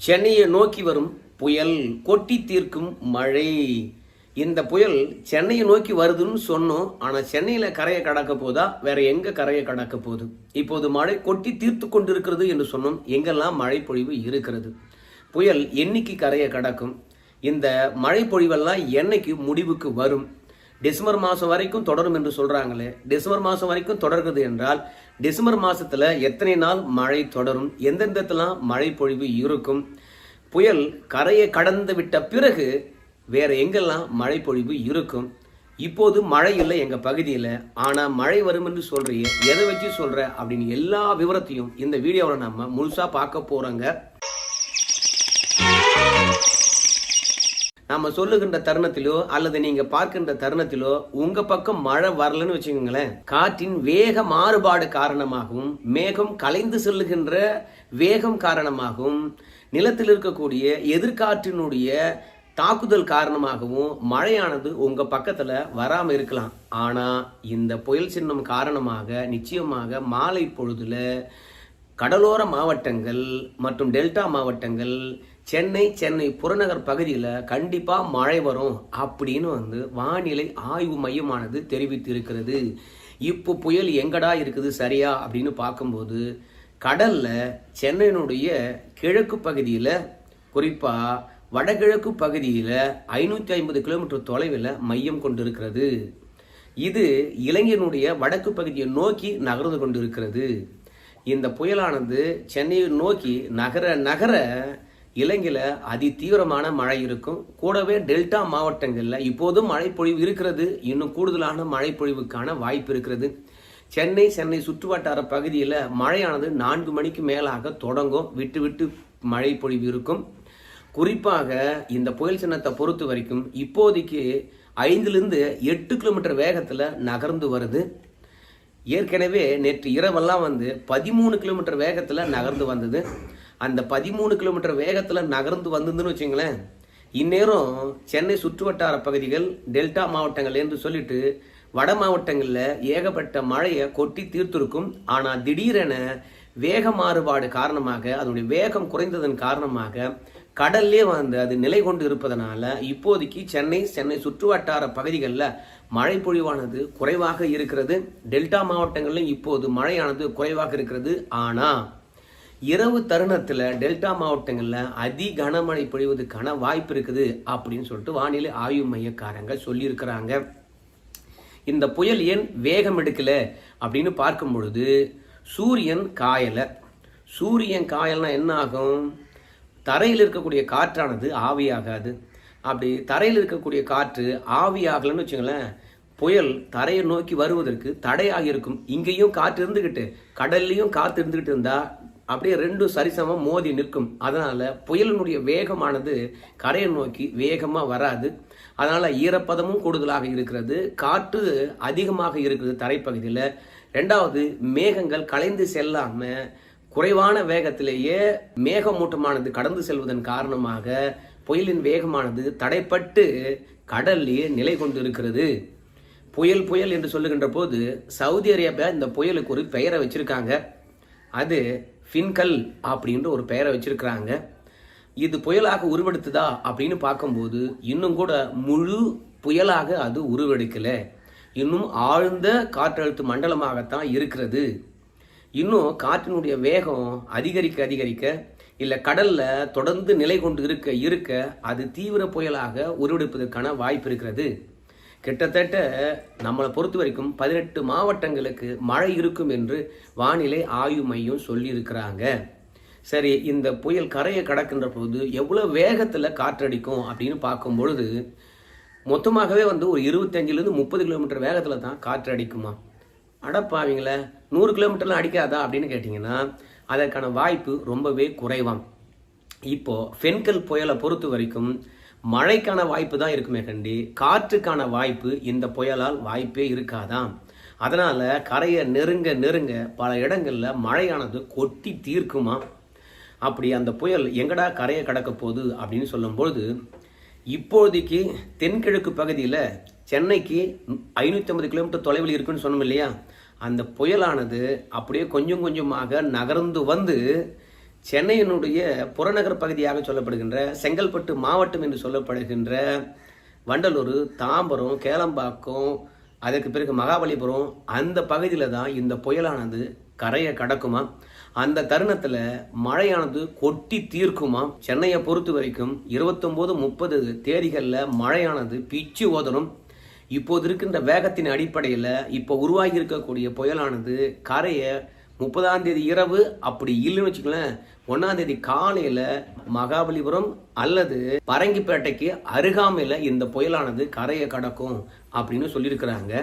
சென்னையை நோக்கி வரும் புயல் கொட்டி தீர்க்கும் மழை. இந்த புயல் சென்னையை நோக்கி வருதுன்னு சொன்னோம். ஆனால் சென்னையில் கரையை கடக்க போதா? வேற எங்கே கரையை கடக்க போகுது? இப்போது மழை கொட்டி தீர்த்து கொண்டிருக்கிறது என்று சொன்னோம். எங்கெல்லாம் மழை பொழிவு இருக்கிறது? புயல் என்னைக்கு கரையை கடக்கும்? இந்த மழை பொழிவெல்லாம் என்னைக்கு முடிவுக்கு வரும்? டிசம்பர் மாதம் வரைக்கும் தொடரும் என்று சொல்கிறாங்களே டிசம்பர் மாதம் வரைக்கும் தொடர்கிறது என்றால் டிசம்பர் மாதத்தில் எத்தனை நாள் மழை தொடரும் எந்தெந்தத்தெல்லாம் மழை பொழிவு இருக்கும் புயல் கரையை கடந்து விட்ட பிறகு வேற எங்கெல்லாம் மழை பொழிவு இருக்கும் இப்போது மழை இல்லை எங்கள் பகுதியில் ஆனால் மழை வரும் என்று சொல்கிறீங்க எதை வச்சு சொல்கிற அப்படின்னு எல்லா விவரத்தையும் இந்த வீடியோவில் நம்ம முழுசாக பார்க்க போகிறோங்க நம்ம சொல்லுகின்ற தருணத்திலோ அல்லது நீங்க பார்க்கின்ற தருணத்திலோ உங்க பக்கம் மழை வரலன்னு வச்சுக்கோங்களேன். காற்றின் வேக மாறுபாடு காரணமாகவும் மேகம் கலைந்து செல்லுகின்ற வேகம் காரணமாகவும் நிலத்தில் இருக்கக்கூடிய எதிர்காற்றினுடைய தாக்குதல் காரணமாகவும் மழையானது உங்க பக்கத்துல வராம இருக்கலாம். ஆனா இந்த புயல் சின்னம் காரணமாக நிச்சயமாக மாலை பொழுதுல கடலோர மாவட்டங்கள் மற்றும் டெல்டா மாவட்டங்கள் சென்னை சென்னை புறநகர் பகுதியில் கண்டிப்பாக மழை வரும் அப்படின்னு வந்து வானிலை ஆய்வு மையமானது தெரிவித்திருக்கிறது. இப்போ புயல் எங்கடா இருக்குது சரியா? அப்படின்னு பார்க்கும்போது கடலில் சென்னையினுடைய கிழக்கு பகுதியில் குறிப்பாக வடகிழக்கு பகுதியில் ஐநூற்றி ஐம்பது கிலோமீட்டர் தொலைவில் மையம் கொண்டிருக்கிறது. இது இலங்கையினுடைய வடக்கு பகுதியை நோக்கி நகர்ந்து கொண்டிருக்கிறது. இந்த புயலானது சென்னையை நோக்கி நகர நகர இலங்கையில் அதி தீவிரமான மழை இருக்கும். கூடவே டெல்டா மாவட்டங்களில் இப்போதும் மழைப்பொழிவு இருக்கிறது. இன்னும் கூடுதலான மழைப்பொழிவுக்கான வாய்ப்பு இருக்கிறது. சென்னை சென்னை சுற்றுவட்டார பகுதியில் மழையானது நான்கு மணிக்கு மேலாக தொடங்கும். விட்டு விட்டு மழை பொழிவு இருக்கும். குறிப்பாக இந்த புயல் சின்னத்தை பொறுத்த வரைக்கும் இப்போதைக்கு ஐந்துலேருந்து எட்டு கிலோமீட்டர் வேகத்தில் நகர்ந்து வருது. ஏற்கனவே நேற்று இரவெல்லாம் வந்து பதிமூணு கிலோமீட்டர் வேகத்தில் நகர்ந்து வந்தது. அந்த பதிமூணு கிலோமீட்டர் வேகத்தில் நகர்ந்து வந்ததுன்னு வச்சுங்களேன் இந்நேரம் சென்னை சுற்றுவட்டார பகுதிகள் டெல்டா மாவட்டங்கள் என்று சொல்லிட்டு வட மாவட்டங்களில் ஏகப்பட்ட மழையை கொட்டி தீர்த்திருக்கும். ஆனால் திடீரென வேக மாறுபாடு காரணமாக அதனுடைய வேகம் குறைந்ததன் காரணமாக கடல்லே வந்து அது நிலை கொண்டு இருப்பதனால இப்போதைக்கு சென்னை சென்னை சுற்றுவட்டார பகுதிகளில் மழை பொழிவானது குறைவாக இருக்கிறது. டெல்டா மாவட்டங்களிலும் இப்போது மழையானது குறைவாக இருக்கிறது. ஆனால் இரவு தருணத்தில் டெல்டா மாவட்டங்களில் அதி கனமழை பொழிவதற்கான வாய்ப்பு இருக்குது அப்படின்னு சொல்லிட்டு வானிலை ஆய்வு மையக்காரங்க சொல்லியிருக்கிறாங்க. இந்த புயல் ஏன் வேகம் எடுக்கல அப்படின்னு பார்க்கும் பொழுது சூரியன் காயலை. சூரியன் காயல்னா என்ன ஆகும்? தரையில் இருக்கக்கூடிய காற்றானது ஆவியாகாது அப்படி தரையில் இருக்கக்கூடிய காற்று ஆவியாகலன்னு வச்சுங்களேன் புயல் தரையை நோக்கி வருவதற்கு தடையாக இருக்கும். இங்கேயும் காற்று இருந்துக்கிட்டு கடல்லையும் காற்று இருந்துக்கிட்டு இருந்தால் அப்படியே ரெண்டும் சரிசமம் மோதி நிற்கும். அதனால் புயலினுடைய வேகமானது கரையை நோக்கி வேகமாக வராது. அதனால் ஈரப்பதமும் கூடுதலாக இருக்கிறது. காற்று அதிகமாக இருக்கிறது தரைப்பகுதியில். ரெண்டாவது மேகங்கள் கலைந்து செல்லாமல் குறைவான வேகத்திலேயே மேகமூட்டமானது கடந்து செல்வதன் காரணமாக புயலின் வேகமானது தடைப்பட்டு கடல்லேயே நிலை கொண்டு இருக்கிறது புயல் புயல் என்று சொல்லுகின்ற போது சவுதி அரேபியா இந்த புயலுக்கு ஒரு பெயரை வச்சிருக்காங்க. அது ஃபின்கல் அப்படின்ற ஒரு பெயரை வச்சிருக்கிறாங்க. இது புயலாக உருவெடுத்ததா அப்படின்னு பார்க்கும்போது இன்னும் கூட முழு புயலாக அது உருவெடுக்கலை. இன்னும் ஆழ்ந்த காற்றழுத்த மண்டலமாகத்தான் இருக்கிறது. இன்னும் காற்றினுடைய வேகம் அதிகரிக்க அதிகரிக்க இல்லை கடலில் தொடர்ந்து நிலை கொண்டு இருக்க இருக்க அது தீவிர புயலாக உருவெடுப்பதற்கான வாய்ப்பு இருக்கிறது. கிட்டத்தட்ட நம்மளை பொறுத்த வரைக்கும் பதினெட்டு மாவட்டங்களுக்கு மழை இருக்கும் என்று வானிலை ஆய்வு மையம் சொல்லியிருக்கிறாங்க. சரி இந்த புயல் கரையை கடக்கின்ற போது எவ்வளோ வேகத்தில் காற்றடிக்கும் அப்படின்னு பார்க்கும் பொழுது மொத்தமாகவே வந்து ஒரு இருபத்தஞ்சிலேருந்து முப்பது கிலோமீட்டர் வேகத்தில் தான் காற்று அடிக்குமா அடப்பாவீங்களே நூறு கிலோமீட்டர்லாம் அடிக்காதா அப்படின்னு கேட்டிங்கன்னா அதற்கான வாய்ப்பு ரொம்பவே குறைவாம். இப்போ ஃபென்கல் புயலை பொறுத்த வரைக்கும் மழைக்கான வாய்ப்பு தான் இருக்குமே கண்டி. காற்றுக்கான வாய்ப்பு இந்த புயலால் வாய்ப்பே இருக்காதாம். அதனால் கரையை நெருங்க நெருங்க பல இடங்களில் மழையானது கொட்டி தீர்க்குமா? அப்படி அந்த புயல் எங்கடா கரையை கடக்க போகுது அப்படின்னு சொல்லும்பொழுது இப்போதைக்கு தென்கிழக்கு பகுதியில் சென்னைக்கு ஐநூற்றி ஐம்பது கிலோமீட்டர் தொலைவில் இருக்குன்னு சொன்னோம் இல்லையா? அந்த புயலானது அப்படியே கொஞ்சம் கொஞ்சமாக நகர்ந்து வந்து சென்னையினுடைய புறநகர் பகுதியாக சொல்லப்படுகின்ற செங்கல்பட்டு மாவட்டம் என்று சொல்லப்படுகின்ற வண்டலூர் தாம்பரம் கேளம்பாக்கம் அதற்கு பிறகு மகாபலிபுரம் அந்த பகுதியில் தான் இந்த புயலானது கரையை கடக்குமா? அந்த தருணத்தில் மழையானது கொட்டி தீர்க்குமா? சென்னையை பொறுத்த வரைக்கும் இருபத்தொம்போது முப்பது தேதிகளில் மழையானது பிச்சு ஓதணும். இப்போது இருக்கின்ற வேகத்தின் அடிப்படையில் இப்போ உருவாகி இருக்கக்கூடிய புயலானது கரையை முப்பதாம் தேதி இரவு அப்படி இல்லைன்னு வச்சுக்கலேன் ஒன்றாம் தேதி காலையில் மகாபலிபுரம் அல்லது பரங்கிப்பேட்டைக்கு அருகாமையில் இந்த புயலானது கரையை கடக்கும் அப்படின்னு சொல்லியிருக்கிறாங்க.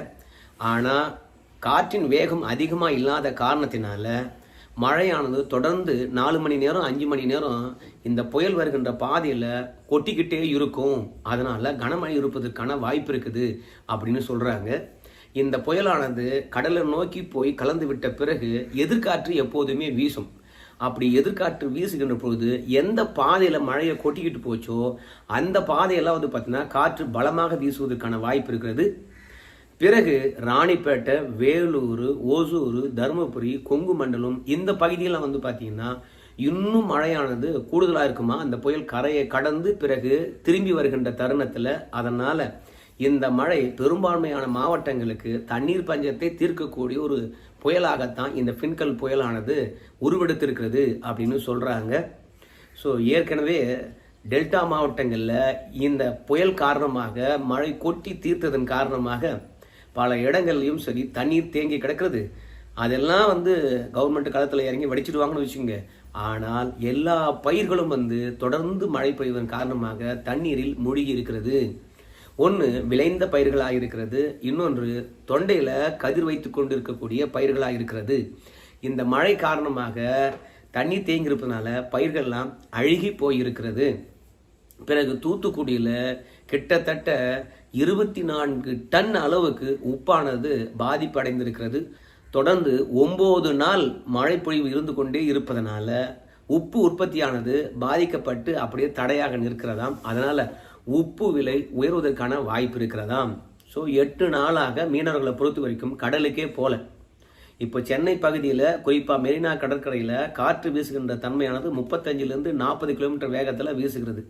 ஆனால் காற்றின் வேகம் அதிகமாக இல்லாத காரணத்தினால மழையானது தொடர்ந்து நாலு மணி நேரம் அஞ்சு மணி நேரம் இந்த புயல் வருகின்ற பாதையில் கொட்டிக்கிட்டே இருக்கும். அதனால் கனமழை இருப்பதற்கான வாய்ப்பு இருக்குது அப்படின்னு சொல்கிறாங்க இந்த புயலானது கடலை நோக்கி போய் கலந்து விட்ட பிறகு எதிர்காற்று எப்போதுமே வீசும். அப்படி எதிர்காற்று வீசுகின்ற பொழுது எந்த பாதையில் மழையை கொட்டிக்கிட்டு போச்சோ அந்த பாதையெல்லாம் வந்து பார்த்தீங்கன்னா காற்று பலமாக வீசுவதற்கான வாய்ப்பு இருக்கிறது. பிறகு ராணிப்பேட்டை வேலூர் ஓசூர் தருமபுரி கொங்கு மண்டலம் இந்த பகுதியெல்லாம் வந்து பார்த்தீங்கன்னா இன்னும் மழையானது கூடுதலாக இருக்குமா? அந்த புயல் கரையை கடந்து பிறகு திரும்பி வருகின்ற தருணத்தில் அதனால் இந்த மழை பெரும்பான்மையான மாவட்டங்களுக்கு தண்ணீர் பஞ்சத்தை தீர்க்கக்கூடிய ஒரு புயலாகத்தான் இந்த ஃபின்கல் புயலானது உருவெடுத்திருக்கிறது அப்படின்னு சொல்கிறாங்க ஸோ ஏற்கனவே டெல்டா மாவட்டங்களில் இந்த புயல் காரணமாக மழை கொட்டி தீர்த்ததன் காரணமாக பல இடங்கள்லையும் சரி தண்ணீர் தேங்கி கிடக்கிறது. அதெல்லாம் வந்து கவர்மெண்ட் காலத்தில் இறங்கி வடிச்சிடுவாங்கன்னு வச்சுக்கோங்க. ஆனால் எல்லா பயிர்களும் வந்து தொடர்ந்து மழை பெய்வதன் காரணமாக தண்ணீரில் மூழ்கி இருக்கிறது. ஒன்று விளைந்த பயிர்களாக இருக்கிறது இன்னொன்று தொண்டையில் கதிர் வைத்து கொண்டு இருக்கக்கூடிய பயிர்களாக இருக்கிறது இந்த மழை காரணமாக தண்ணி தேங்கியிருப்பதுனால பயிர்கள்லாம் அழுகி போயிருக்கிறது. பிறகு தூத்துக்குடியில் கிட்டத்தட்ட இருபத்தி நான்கு டன் அளவுக்கு உப்பானது பாதிப்படைந்திருக்கிறது. தொடர்ந்து ஒம்பது நாள் மழை பொழிவு இருந்து கொண்டே இருப்பதனால உப்பு உற்பத்தியானது பாதிக்கப்பட்டு அப்படியே தடையாக நிற்கிறதாம். அதனால் உப்பு விலை உயர்வதற்கான வாய்ப்பு இருக்கிறதாம். ஸோ எட்டு நாளாக மீனவர்களை பொறுத்த வரைக்கும் கடலுக்கே போல. இப்போ சென்னை பகுதியில் குறிப்பாக மெரினா கடற்கரையில் காற்று வீசுகின்ற தன்மையானது முப்பத்தஞ்சிலேருந்து நாற்பது கிலோமீட்டர் வேகத்தில் வீசுகிறது.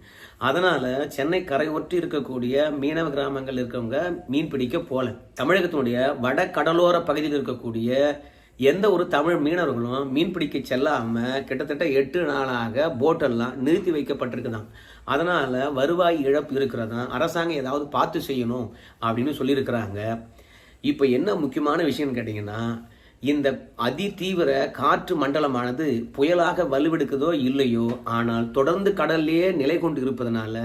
அதனால் சென்னை கரை ஒற்றி இருக்கக்கூடிய மீனவ கிராமங்கள் இருக்கிறவங்க மீன் பிடிக்க போல. தமிழகத்தினுடைய வட கடலோர பகுதியில் இருக்கக்கூடிய எந்த ஒரு தமிழ் மீனவர்களும் மீன் பிடிக்க செல்லாமல் கிட்டத்தட்ட எட்டு நாளாக போட்டெல்லாம் நிறுத்தி வைக்கப்பட்டிருக்குதான் அதனால் வருவாய் இழப்பு இருக்கிறதா அரசாங்கம் ஏதாவது பார்த்து செய்யணும் அப்படின்னு சொல்லியிருக்கிறாங்க. இப்போ என்ன முக்கியமான விஷயம்னு கேட்டிங்கன்னா இந்த அதி தீவிர காற்று மண்டலமானது புயலாக வலுவெடுக்குதோ இல்லையோ ஆனால் தொடர்ந்து கடல்லையே நிலை கொண்டு இருப்பதனால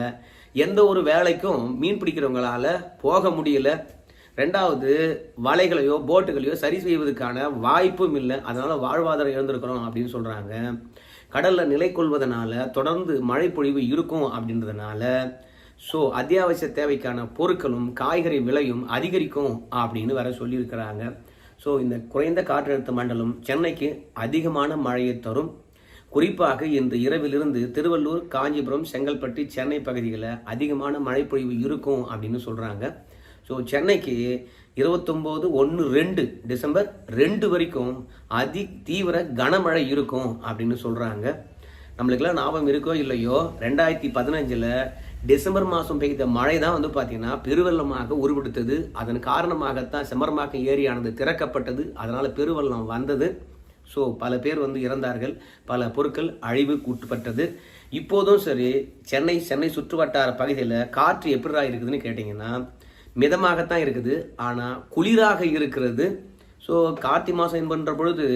எந்த ஒரு வேலைக்கும் மீன் பிடிக்கிறவங்களால போக முடியல. ரெண்டாவது வலைகளையோ போட்டுகளையோ சரி செய்வதற்கான வாய்ப்பும் இல்லை. அதனால் வாழ்வாதாரம் இழந்திருக்கிறோம் அப்படின்னு சொல்கிறாங்க கடலில் நிலை கொள்வதனால தொடர்ந்து மழை பொழிவு இருக்கும் அப்படின்றதுனால ஸோ அத்தியாவசிய தேவைக்கான பொருட்களும் காய்கறி விலையும் அதிகரிக்கும் அப்படின்னு வர சொல்லியிருக்கிறாங்க. ஸோ இந்த குறைந்த காற்றழுத்த மண்டலம் சென்னைக்கு அதிகமான மழையை தரும். குறிப்பாக இன்று இரவிலிருந்து திருவள்ளூர் காஞ்சிபுரம் செங்கல்பட்டு சென்னை பகுதிகளில் அதிகமான மழைப்பொழிவு இருக்கும் அப்படின்னு சொல்கிறாங்க ஸோ சென்னைக்கு இருபத்தொம்போது ஒன்று ரெண்டு டிசம்பர் ரெண்டு வரைக்கும் அதி தீவிர கனமழை இருக்கும் அப்படின்னு சொல்கிறாங்க நம்மளுக்கெல்லாம் ஞாபகம் இருக்கோ இல்லையோ ரெண்டாயிரத்தி பதினஞ்சில் டிசம்பர் மாதம் பெய்த மழை தான் வந்து பார்த்திங்கன்னா பெருவெள்ளமாக உருவெடுத்தது. அதன் காரணமாகத்தான் செம்மரமாக்கம் ஏரியானது திறக்கப்பட்டது. அதனால் பெருவெள்ளம் வந்தது. ஸோ பல பேர் வந்து இறந்தார்கள். பல பொருட்கள் அழிவுக்கு உட்பட்டது. இப்போதும் சரி சென்னை சென்னை சுற்றுவட்டார பகுதியில் காற்று எப்படிடா இருக்குதுன்னு கேட்டிங்கன்னா மிதமாகத்தான் இருக்குது. ஆனால் குளிராக இருக்கிறது. ஸோ கார்த்தி மாதம் என்பன்ற பொழுது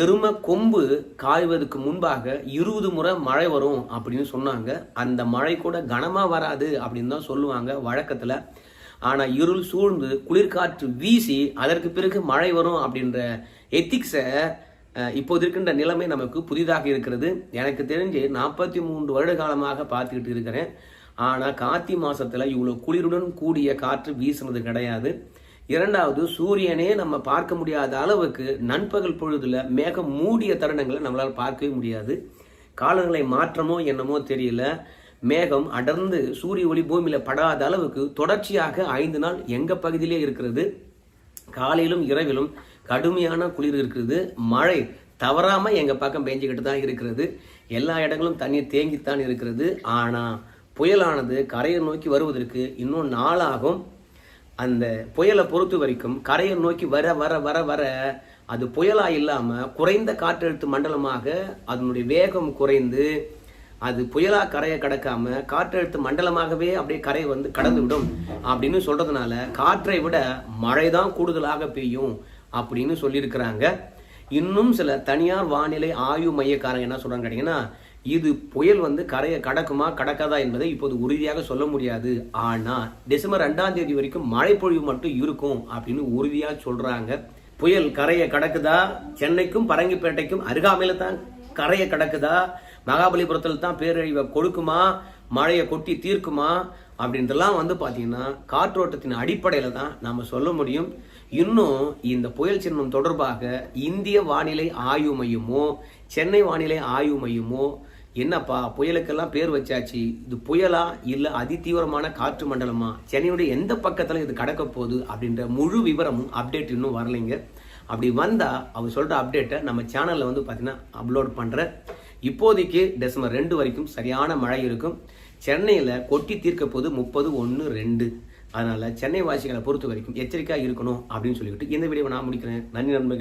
எரும கொம்பு காய்வதற்கு முன்பாக இருபது முறை மழை வரும் அப்படின்னு சொன்னாங்க. அந்த மழை கூட கனமாக வராது அப்படின்னு தான் சொல்லுவாங்க வழக்கத்தில். ஆனால் இருள் சூழ்ந்து குளிர்காற்று வீசி அதற்கு பிறகு மழை வரும் அப்படின்ற எத்திக்ஸை இப்போது இருக்கின்ற நிலைமை நமக்கு புதிதாக இருக்கிறது. எனக்கு தெரிஞ்சு நாற்பத்தி மூன்று வருட காலமாக பார்த்துக்கிட்டு இருக்கிறேன். ஆனால் கார்த்தி மாதத்தில் இவ்வளோ குளிருடன் கூடிய காற்று வீசுனது கிடையாது. இரண்டாவது சூரியனே நம்ம பார்க்க முடியாத அளவுக்கு நண்பகல் பொழுதுல மேகம் மூடிய தருணங்களை நம்மளால் பார்க்கவே முடியாது. காலநிலை மாற்றமோ என்னமோ தெரியல. மேகம் அடர்ந்து சூரிய ஒளி பூமியில் படாத அளவுக்கு தொடர்ச்சியாக ஐந்து நாள் எங்கள் பகுதியிலே இருக்கிறது? காலையிலும் இரவிலும் கடுமையான குளிர் இருக்கிறது மழை தவறாமல் எங்கள் பக்கம் பெஞ்சிக்கிட்டு தான் இருக்கிறது. எல்லா இடங்களும் தண்ணீர் தேங்கித்தான் இருக்கிறது. ஆனால் புயலானது கரையை நோக்கி வருவதற்கு இன்னும் நாளாகும். அந்த புயலை பொறுத்த வரைக்கும் கரையை நோக்கி வர வர வர வர அது புயலா இல்லாம குறைந்த காற்றழுத்த மண்டலமாக அதனுடைய வேகம் குறைந்து அது புயலா கரையை கடக்காம காற்றழுத்த மண்டலமாகவே அப்படியே கரையை வந்து கடந்து விடும் அப்படின்னு சொல்றதுனால காற்றை விட மழை தான் கூடுதலாக பெய்யும் அப்படின்னு சொல்லியிருக்கிறாங்க. இன்னும் சில தனியார் வானிலை ஆய்வு மையக்காரங்க என்ன சொல்றாங்க கேட்டீங்கன்னா இது புயல் வந்து கரையை கடக்குமா கடக்காதா என்பதை இப்போது உறுதியாக சொல்ல முடியாது. ஆனால் டிசம்பர் ரெண்டாம் தேதி வரைக்கும் மழைப்பொழிவு மட்டும் இருக்கும் அப்படின்னு உறுதியாக சொல்கிறாங்க புயல் கரையை கடக்குதா? சென்னைக்கும் பரங்கிப்பேட்டைக்கும் அருகாமையில் தான் கரையை கடக்குதா? மகாபலிபுரத்தில் தான் பேரழிவை கொடுக்குமா? மழையை கொட்டி தீர்க்குமா? அப்படின்றலாம் வந்து பார்த்தீங்கன்னா காற்றோட்டத்தின் அடிப்படையில் தான் நாம் சொல்ல முடியும். இன்னும் இந்த புயல் சின்னம் தொடர்பாக இந்திய வானிலை ஆய்வு மையமோ சென்னை வானிலை ஆய்வு மையமோ என்னப்பா புயலுக்கெல்லாம் பேர் வச்சாச்சு? இது புயலா இல்லை அதிதீவிரமான காற்று மண்டலமா? சென்னையுடைய எந்த பக்கத்தில் இது கடக்க போகுது அப்படின்ற முழு விவரமும் அப்டேட் இன்னும் வரலைங்க. அப்படி வந்தால் அவர் சொல்கிற அப்டேட்டை நம்ம சேனலில் வந்து பார்த்தீங்கன்னா அப்லோட் பண்ணுற இப்போதைக்கு டிசம்பர் ரெண்டு வரைக்கும் சரியான மழை இருக்கும். சென்னையில் கொட்டி தீர்க்க போது முப்பது ஒன்று ரெண்டு. அதனால் சென்னை வாசிகளை பொறுத்த வரைக்கும் எச்சரிக்கையாக இருக்கணும் அப்படின்னு சொல்லிவிட்டு இந்த வீடியோவை நான் முடிக்கிறேன். நன்றி நண்பர்கள்.